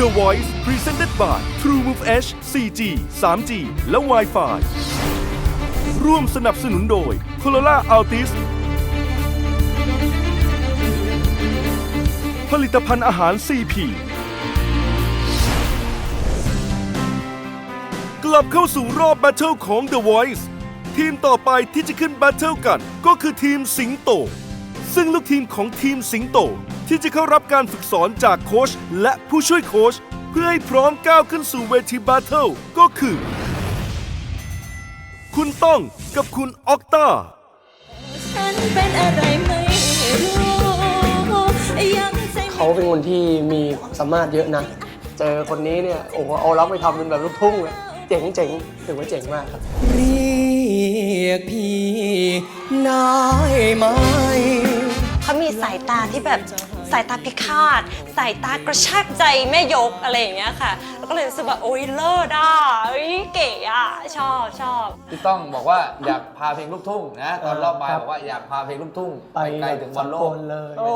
The Voice Presented by TrueMove H 4G 3G และ Wi-Fi ร่วมสนับสนุนโดย Corolla Altis ผลิตภัณฑ์อาหาร CP กลับเข้าสู่รอบแบทเทิลของ The Voice ทีมต่อไปที่จะขึ้นแบทเทิลกัน ก็คือทีมสิงโต ซึ่งลูกทีมของทีมสิงโต ที่จะเข้ารับการฝึกสอนจากโค้ชและผู้ช่วยโค้ชเพื่อให้พร้อมก้าวขึ้นสู่เวทีแบทเทิลก็คือ คุณต้องกับคุณออกตาฉันเป็นอะไรไม่รู้ยังใจเขาเป็นคนที่มีความสามารถเยอะนะ เจอคนนี้เนี่ยโอ้โหเอาล็อกไปทำเป็นแบบลูกทุ่งเลยเจ๋งเจ๋งถือว่าเจ๋งมากครับเรียกพี่นายไหม เขามีสายตาที่แบบสายตาพิฆาต สายตากระชากใจแม่ยกอะไรอย่างเงี้ยค่ะ แล้วก็เลยรู้สึกว่าโอ๊ยเลิศอะเอ้ยเก๋อะ ชอบชอบ พี่ต้องบอกว่าอยากพาเพลงลูกทุ่งนะตอนรอบบ่ายครับบอกว่าอยากพาเพลงลูกทุ่งไปไปไกลถึงบอลโลก เลย โอ้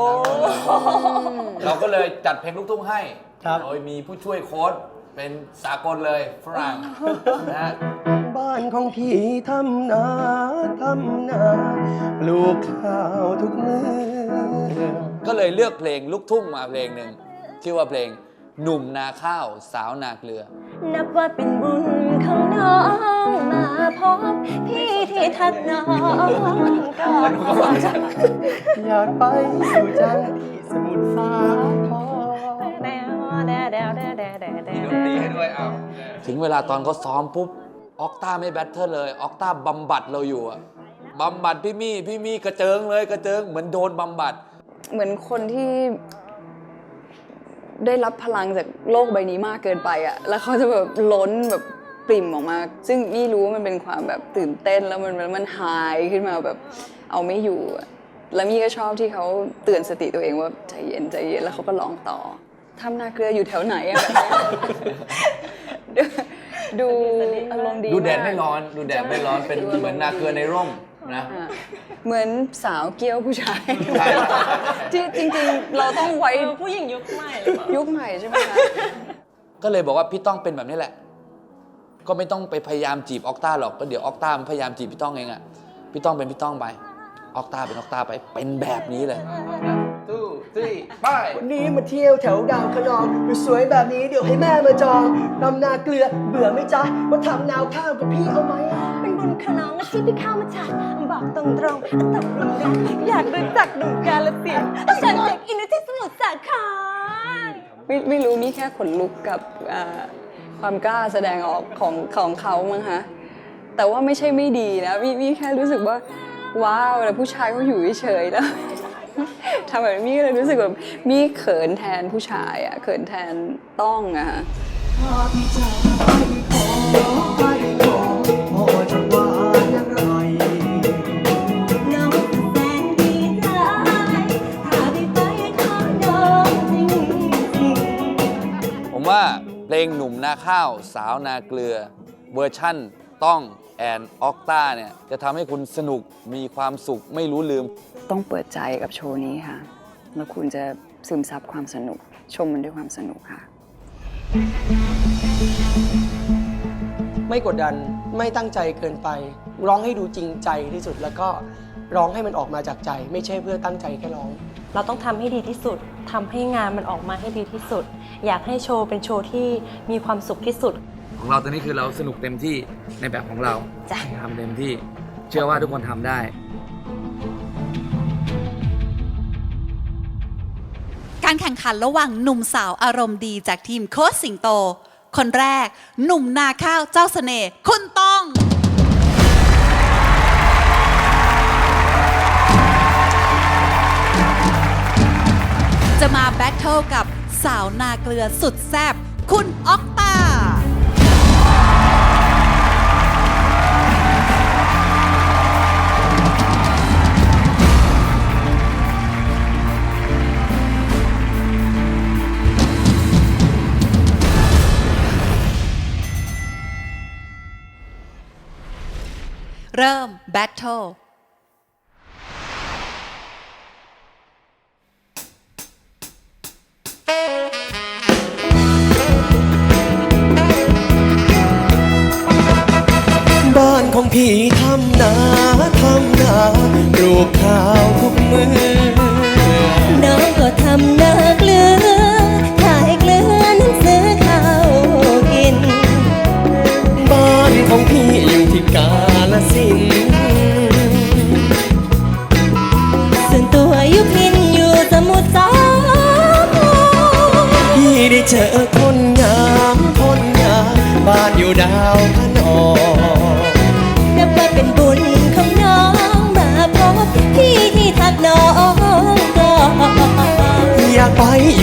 เราก็เลยจัดเพลงลูกทุ่งให้ครับ โดยมีผู้ช่วยโค้ชเป็นสากลเลยฝรั่งนะฮะ บ้านของพี่ทำนาทำนา ปลูกข้าวทุกมือ ก็เลยเลือกเพลงลูกทุ่งมาเพลงหนึ่งชื่อว่าเพลงหนุ่มนาข้าวสาวนาเกลือ นับว่าเป็นบุญของน้องมาพบพี่ที่ทักน้องก่อนอยากไปอยู่จังที่สมุทรสาครแดวแดวแดวแดวแดวแดวแดวถึงเวลาตอนเขาซ้อมปุ๊บ ออกต้าไม่แบทเทิลเลย ออกต้าบำบัดเราอยู่อะ บำบัดพี่มี่พี่มี่กระเจิงเลยกระเจิงเหมือนโดนบำบัด เหมือนคนที่ได้รับพลังจากโลกใบนี้มากเกินไปอะแล้วเขาจะแบบล้นแบบปริ่มออกมา ซึ่งนี่รู้ว่ามันเป็นความแบบตื่นเต้นแล้วมันมันมันหายขึ้นมาแบบเอาไม่อยู่อะแล้วมี่ก็ชอบที่เขาเตือนสติตัวเองว่าใจเย็นใจเย็นแล้วเขาก็ร้องต่อทำนาเกลืออยู่แถวไหนอะ ดูดูอารมณ์ดีดูแดดากไม่ร้อน ดูแดดไม่ร้อนเป็นเหมือนนาเกลือในร่ม นะอะเหมือนสาวเกี้ยวผู้ชายใช่ที่จริงๆ เราต้องไว้เออผู้หญิงยุคใหม่หรือเปล่ายุคใหม่ใช่ไหมคะ ก็เลยบอกว่าพี่ต้องเป็นแบบนี้แหละ ก็ไม่ต้องไปพยายามจีบออกต้าหรอกก็เดี๋ยวออกต้ามันพยายามจีบพี่ต้องเองอะพี่ต้องเป็นพี่ต้องไปออกต้าเป็นออกต้าไปเป็นแบบนี้เลย two three ไปวันนี้มาเที่ยวแถวดาวคะนองสวยๆแบบนี้เดี๋ยวให้แม่มาจองนำนาเกลือเบื่อไหมจ๊ะมาทำนาวข้าวกับพี่เอาไหมอะเป็นบุญของน้องนะที่พี่เข้ามาจัด บอกตรงๆตกลงรักอยากรู้จักหนุ่มกาลสินธุ์ฉันเด็กอินที่สมุทรสาครไม่ไม่รู้มี่แค่ขนลุกกับอ่าความกล้าแสดงออกของของเขามั้งคะแต่ว่าไม่ใช่ไม่ดีนะมีมีแค่รู้สึกว่าว้าวแต่ผู้ชายเขาอยู่เฉยๆแล้ว ทำแบบนี้ก็เลยรู้สึกแบบมีเขินแทนผู้ชายอะเขินแทนต้องอะค่ะพ่อ เพลงหนุ่มนาข้าวสาวนาเกลือเวอร์ชั่นต้องแอนออกต้าเนี่ยจะทำให้คุณสนุกมีความสุขไม่รู้ลืม ต้องเปิดใจกับโชว์นี้ค่ะ แล้วคุณจะซึมซับความสนุก ชมมันด้วยความสนุกค่ะ ไม่กดดันไม่ตั้งใจเกินไป ร้องให้ดูจริงใจที่สุดแล้วก็ร้องให้มันออกมาจากใจ ไม่ใช่เพื่อตั้งใจแค่ร้อง เราต้องทำให้ดีที่สุดทำให้งานมันออกมาให้ดีที่สุด อยากให้โชว์เป็นโชว์ที่มีความสุขที่สุด ของเราตอนนี้คือเราสนุกเต็มที่ในแบบของเราจ้ะทำเต็มที่ เชื่อว่าทุกคนทำได้การแข่งขันระหว่างหนุ่มสาวอารมณ์ดีจากทีมโค้ชสิงโต คนแรกหนุ่มนาข้าวเจ้าเสน่ห์คุณต้อง จะมาแบทเทิลกับสาวนาเกลือสุดแซ่บคุณออกตา เริ่มแบทเทิล พี่ทำนาทำนาปลูกข้าวทุกมือน้องก็ทำนาเกลือขายเกลือนั้นซื้อข้าวกิน บ้านของพี่อยู่ที่กาลสินส่วนตัวอยู่พินอยู่สมุทรสาครพี่ได้เจอคนงามคนงามบ้านอยู่ดาว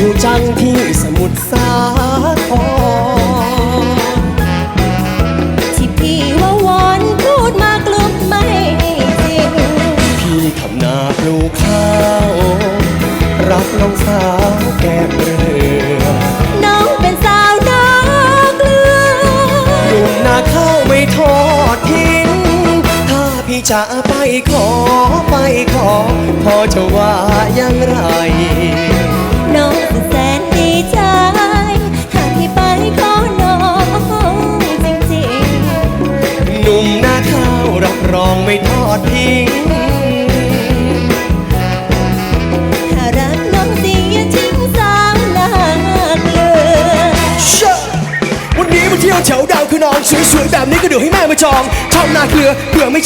ู่จังที่สมุทรสาครที่พี่ว่าวอนพูดมากลุกไม่จริง พี่ทำนาปลูกข้าว รับน้องสาวแก้มเรือน้องเป็นสาวนาเกลือหนุ่มนาข้าวไม่ทอดทิ้ง ถ้าพี่จะไปขอไปขอพ่อจะว่าอยังไร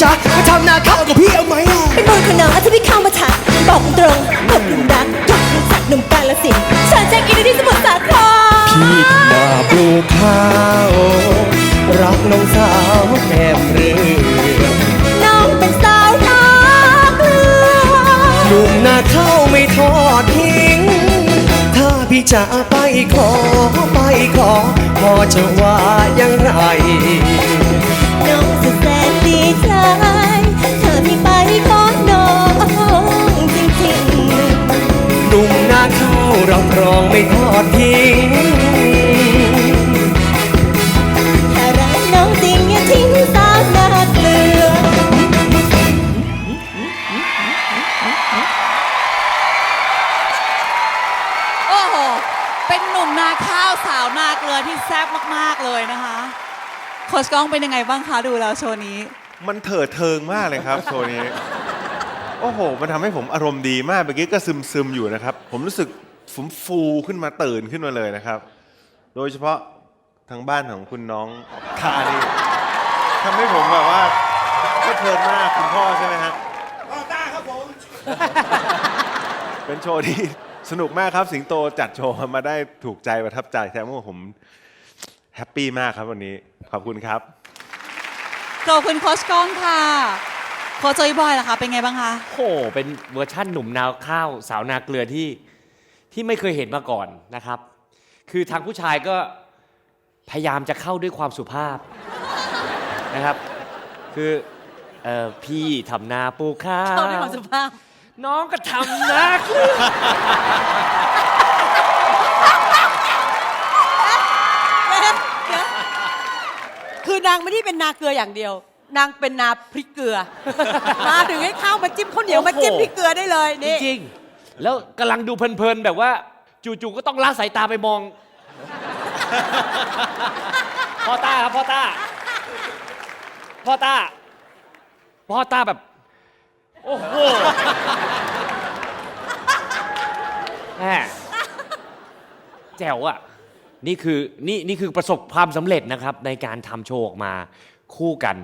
ลือเผื่อไม่ชักมาทำนาข้าวกับพี่เอาไหมอะเป็นบุญของน้องที่พี่เข้ามาทักบอกตรงๆหนุ่มรักทุกหนุ่มสักหนุ่มกาลสินธุ์เชิญแจ็คอินที่สมุทรสาครพี่ทำนาปลูกข้าวรักน้องสาวแก้มเรือน้องเป็นสาวนาเกลือหนุ่มนาข้าวไม่ทอดทิ้ง ถ้าพี่จะไปขอไปขอพ่อจะว่าอยังไร รับรองไม่ทอดทิ้ง ถ้ารักน้องจริงอย่าทิ้งสาวนาเกลือ โอ้โห เป็นหนุ่มนาข้าวสาวนาเกลือที่แซ่บมาก ๆ เลยนะคะโคชก้องเป็นยังไงบ้างคะดูแล้วโชว์นี้ มันเถิดเทิงมากเลยครับ โชว์นี้ โอ้โห มันทำให้ผมอารมณ์ดีมากเมื่อกี้ก็ซึมซึมๆอยู่นะครับ ผมรู้สึก ฝุมฟูขึ้นมาตื่นขึ้นมาเลยนะครับ โดยเฉพาะทางบ้านของคุณน้องทานี่ทำให้ผมแบบว่าก็เพลินมากคุณพ่อใช่ไหมฮะพ่อตาครับผม เป็นโชว์ที่สนุกมากครับสิงโตจัดโชว์มาได้ถูกใจประทับใจแถมว่าผมแฮปปี้มากครับวันนี้ ขอบคุณครับ ขอบคุณโคชก้องค่ะโคชจอยบอยล่ะคะเป็นไงบ้างคะ โอ้โหเป็นเวอร์ชั่นหนุ่มนาข้าว สาวนาเกลือที่ ที่ไม่เคยเห็นมาก่อนนะครับ คือทางผู้ชายก็พยายามจะเข้าด้วยความสุภาพนะครับ คือเออพี่ทำนาปลูกข้าวเข้าด้วยความสุภาพ น้องก็ทำนาเกลือคือนางไม่ได้เป็นนาเกลืออย่างเดียว นางเป็นนาพริกเกลือ มาถึงให้ข้าวมาจิ้มข้าวเหนียวมาจิ้มพริกเกลือได้เลยจนี่ริงๆ แล้วกำลังดูเพลินๆแบบว่า จู่ๆก็ต้องละสายตาไปมอง พ่อตาครับพ่อตาพ่อตาพ่อตาแบบ โอ้โหแหมแจ๋วอะ นี่คือนี่นี่คือประสบความสำเร็จนะครับ ในการทำโชว์ออกมาคู่กัน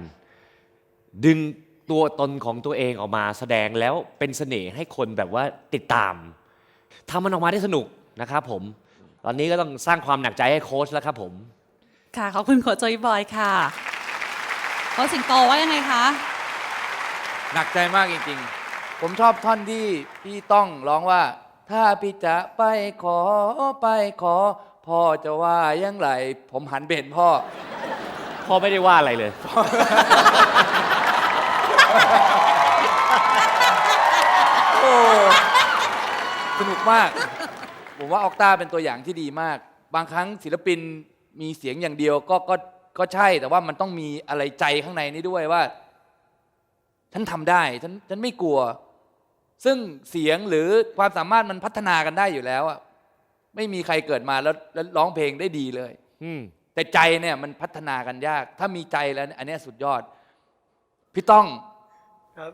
ดึง ตัวตนของตัวเองออกมาแสดงแล้วเป็นเสน่ห์ให้คนแบบว่าติดตามทำมันออกมาได้สนุกนะครับผม ตอนนี้ก็ต้องสร้างความหนักใจให้โค้ชแล้วครับผม ค่ะ ขอบคุณโคชจอยบอยค่ะโคชสิงโตว่ายังไงคะ หนักใจมากจริงๆ ผมชอบท่อนที่พี่ต้องร้องว่า ถ้าพี่จะไปขอไปขอ พ่อจะว่าอยังไรผมหันไปเห็นพ่อ พ่อไม่ได้ว่าอะไรเลย โอ้สนุกมาก ผมว่าออกตาเป็นตัวอย่างที่ดีมาก บางครั้งศิลปินมีเสียงอย่างเดียวก็ก็ก็ใช่แต่ว่ามันต้องมีอะไรใจข้างในนี้ด้วยว่า ฉันทำได้ฉันฉันไม่กลัว ซึ่งเสียงหรือความสามารถมันพัฒนากันได้อยู่แล้วอะไม่มีใครเกิดมาแล้วแล้วร้องเพลงได้ดีเลย อืม แต่ใจเนี่ยมันพัฒนากันยาก ถ้ามีใจแล้วเนี่ยอันเนี้ยสุดยอด พี่ต้อง ครับ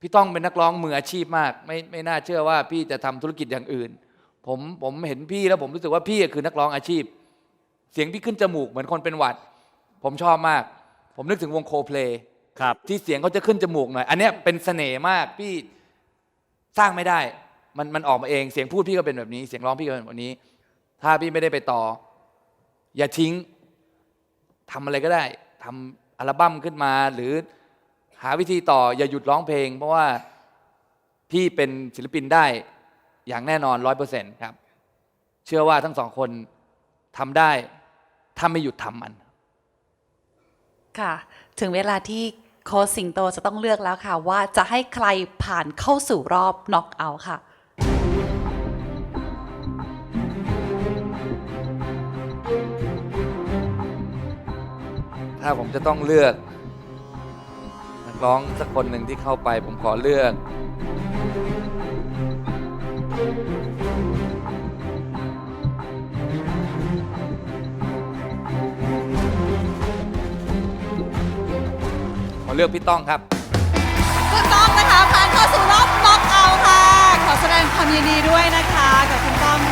พี่ต้องเป็นนักร้องมืออาชีพมาก ไม่ไม่น่าเชื่อว่าพี่จะทำธุรกิจอย่างอื่น ผมผมเห็นพี่แล้วผมรู้สึกว่าพี่คือนักร้องอาชีพ เสียงพี่ขึ้นจมูกเหมือนคนเป็นหวัด ผมชอบมาก ผมนึกถึงวงโคเพลครับ ที่เสียงเขาจะขึ้นจมูกหน่อย อันเนี้ยเป็นเสน่ห์มากพี่สร้างไม่ได้ มันมันออกมาเองเสียงพูดพี่ก็เป็นแบบนี้ เสียงร้องพี่ก็เป็นแบบนี้ ถ้าพี่ไม่ได้ไปต่อ อย่าทิ้งทำอะไรก็ได้ทำอัลบั้มขึ้นมาหรือ หาวิธีต่ออย่าหยุดร้องเพลง เพราะว่าพี่เป็นศิลปินได้อย่างแน่นอนร้อยเปอร์เซ็นต์ครับ เชื่อว่าทั้งสองคนทำได้ถ้าไม่หยุดทำมัน ค่ะ ถึงเวลาที่โค้ชสิงโตจะต้องเลือกแล้วค่ะ ว่าจะให้ใครผ่านเข้าสู่รอบน็อกเอาท์ค่ะ ถ้าผมจะต้องเลือกนัก ร้องสักคนหนึ่งที่เข้าไปผมขอเลือก ขอเลือกพี่ต้องครับ คุณต้องนะคะผ่านเข้าสู่รอบน็อกเอาท์ค่ะ ขอแสดงความยินดีด้วยนะคะ กับคุณต้อง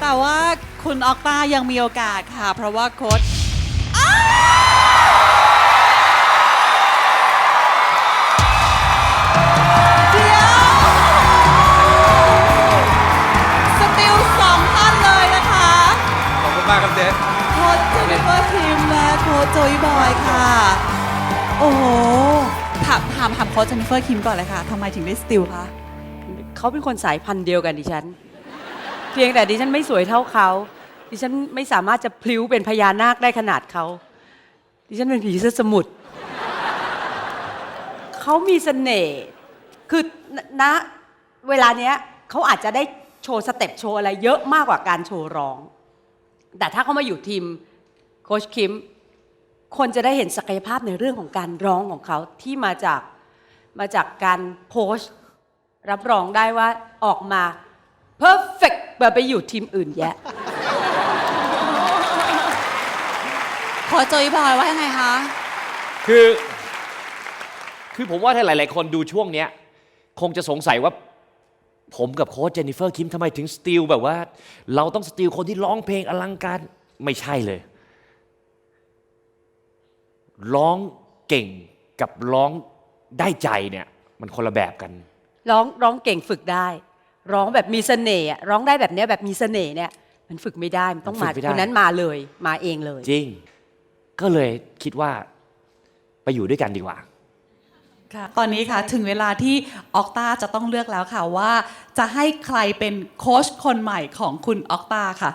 แต่ว่าคุณออกตายังมีโอกาสค่ะ เพราะว่าโค้ชเดี๋ยวสติลสองท่านเลยนะคะ ขอบคุณมากครับเจสโค้ชเจนนิเฟอร์คิมและโค้ชโจยบอยค่ะ โอ้โหถามถามถามโค้ชเจนนิเฟอร์คิมก่อนเลยค่ะทำไมถึงได้สติลคะ เขาเป็นคนสายพันธุ์เดียวกันดิฉัน เพียงแต่ดิฉันไม่สวยเท่าเขา ดิฉันไม่สามารถจะพลิ้วเป็นพญานาคได้ขนาดเขา ดิฉันเป็นผีเสื้อสมุทรเขามีเสน่ห์ คือณเวลาเนี้ยเขาอาจจะได้โชว์สเต็ปโชว์อะไรเยอะมากกว่าการโชว์ร้อง แต่ถ้าเขามาอยู่ทีมโคชคิม คนจะได้เห็นศักยภาพในเรื่องของการร้องของเขาที่มาจากมาจากการโพสรับรองได้ว่าออกมา perfect แบบไปอยู่ทีมอื่นแยะโค้ชโจยบอยว่ายังไงคะ คือ คือผมว่าถ้าหลาย ๆ คนดูช่วงเนี้ย คงจะสงสัยว่า ผมกับโค้ชเจนนิเฟอร์คิมทำไมถึงสติลแบบว่า เราต้องสติลคนที่ร้องเพลงอลังการไม่ใช่เลย ร้องเก่งกับร้องได้ใจเนี่ย มันคนละแบบกัน ร้องร้องเก่งฝึกได้ ร้องแบบมีเสน่ห์อะร้องได้แบบเนี้ยแบบมีเสน่ห์เนี่ย มันฝึกไม่ได้มันต้องมันมาฝึกไม่ได้ คนนั้นมาเลยมาเองเลย จริง ก็เลยคิดว่าไปอยู่ด้วยกันดีกว่า ค่ะตอนนี้ค่ะถึงเวลาที่ออกตาจะต้องเลือกแล้วค่ะว่า จะให้ใครเป็นโค้ชคนใหม่ของคุณออกตาค่ะ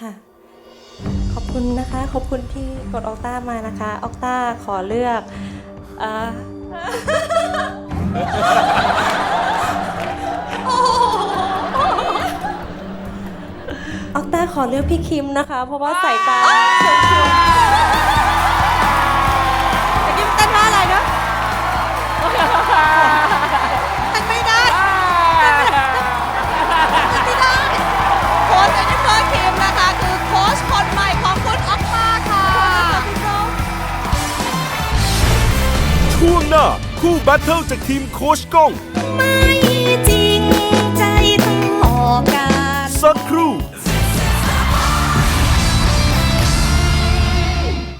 ค่ะ ขอบคุณนะคะ ขอบคุณที่กดออกต้ามานะคะ ออกต้าขอเลือกเอ่อ ขอเลือกพี่คิมนะคะ เพราะว่าสายตาแต่กี้มันเต้นท่าอะไรนะมันไม่ได้มันไม่ได้โค้ชเจนนิเฟอร์คิมนะคะ คือโค้ชคนใหม่ของคุณออกตาค่ะช่วงหน้าคู่แบทเทิลจากทีมโคชก้องไม่